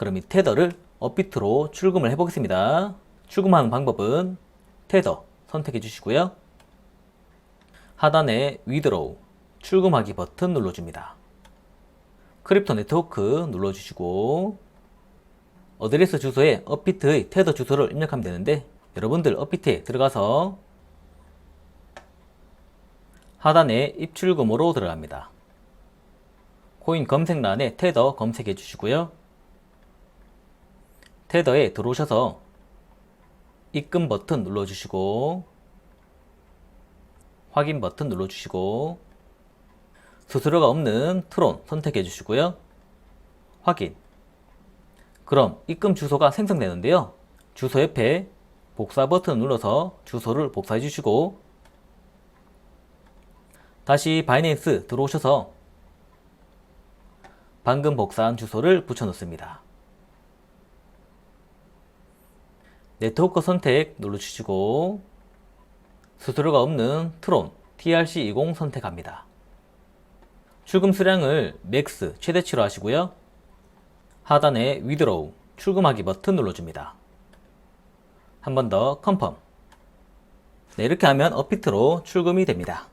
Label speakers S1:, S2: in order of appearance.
S1: 그럼 이 테더를 업비트로 출금을 해보겠습니다. 출금하는 방법은 테더 선택해 주시고요. 하단에 위드로우 출금하기 버튼 눌러줍니다. 크립토 네트워크 눌러주시고 어드레스 주소에 업비트의 테더 주소를 입력하면 되는데 여러분들 업비트에 들어가서 하단에 입출금으로 들어갑니다. 코인 검색란에 테더 검색해 주시고요. 테더에 들어오셔서 입금 버튼 눌러주시고 확인 버튼 눌러주시고 수수료가 없는 트론 선택해 주시고요. 확인 그럼 입금 주소가 생성되는데요. 주소 옆에 복사 버튼 눌러서 주소를 복사해 주시고 다시 바이낸스 들어오셔서 방금 복사한 주소를 붙여 넣습니다. 네트워크 선택 눌러주시고 수수료가 없는 트론 TRC20 선택합니다. 출금 수량을 맥스 최대치로 하시고요. 하단에 위드로우 출금하기 버튼 눌러줍니다. 한 번 더 컨펌. 네, 이렇게 하면 업비트로 출금이 됩니다.